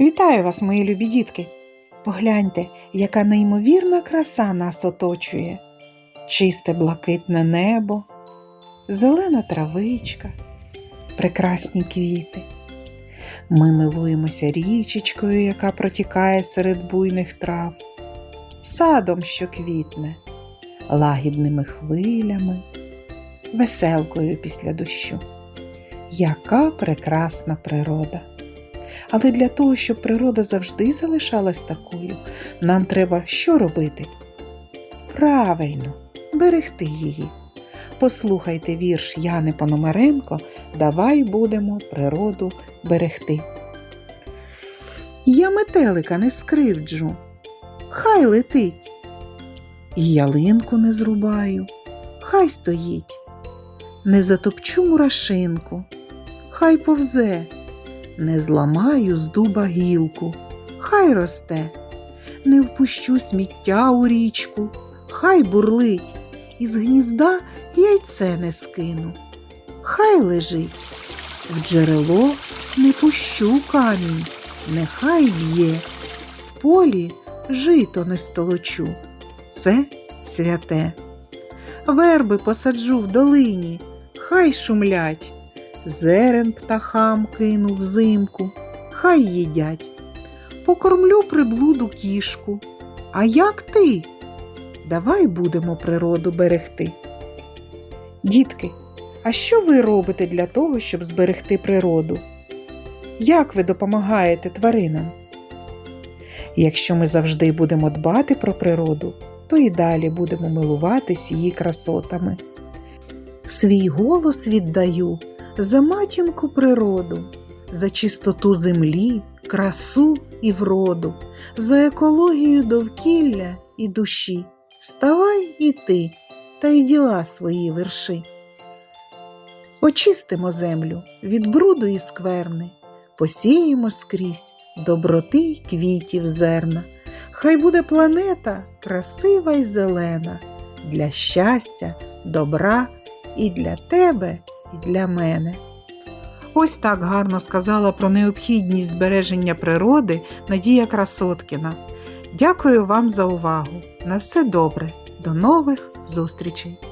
Вітаю вас, мої любі дітки! Погляньте, яка неймовірна краса нас оточує. Чисте блакитне небо, зелена травичка, прекрасні квіти. Ми милуємося річечкою, яка протікає серед буйних трав, садом, що квітне, лагідними хвилями, веселкою після дощу. Яка прекрасна природа! Але для того, щоб природа завжди залишалась такою, нам треба що робити? Правильно, берегти її. Послухайте вірш Яни Пономаренко Давай будемо природу берегти. Я метелика не скривджу, хай летить. І ялинку не зрубаю, хай стоїть. Не затопчу мурашинку, хай повзе не зламаю з дуба гілку, хай росте, не впущу сміття у річку, хай бурлить, із гнізда яйце не скину, хай лежить, в джерело не пущу камінь, нехай б'є, в полі жито не столочу, це святе. Верби посаджу в долині, хай шумлять зерен птахам кину взимку, хай їдять. Покормлю приблуду кішку. А як ти? Давай будемо природу берегти. Дітки, а що ви робите для того, щоб зберегти природу? Як ви допомагаєте тваринам? Якщо ми завжди будемо дбати про природу, то і далі будемо милуватись її красотами. Свій голос віддаю за матінку природу, за чистоту землі, красу і вроду, за екологію довкілля і душі. Ставай і ти, та й діла свої верши. Очистимо землю від бруду і скверни, посіємо скрізь доброти й квітів зерна. Хай буде планета красива й зелена, для щастя, добра і для тебе і для мене. Ось так гарно сказала про необхідність збереження природи Надія Красоткіна. Дякую вам за увагу. На все добре. До нових зустрічей!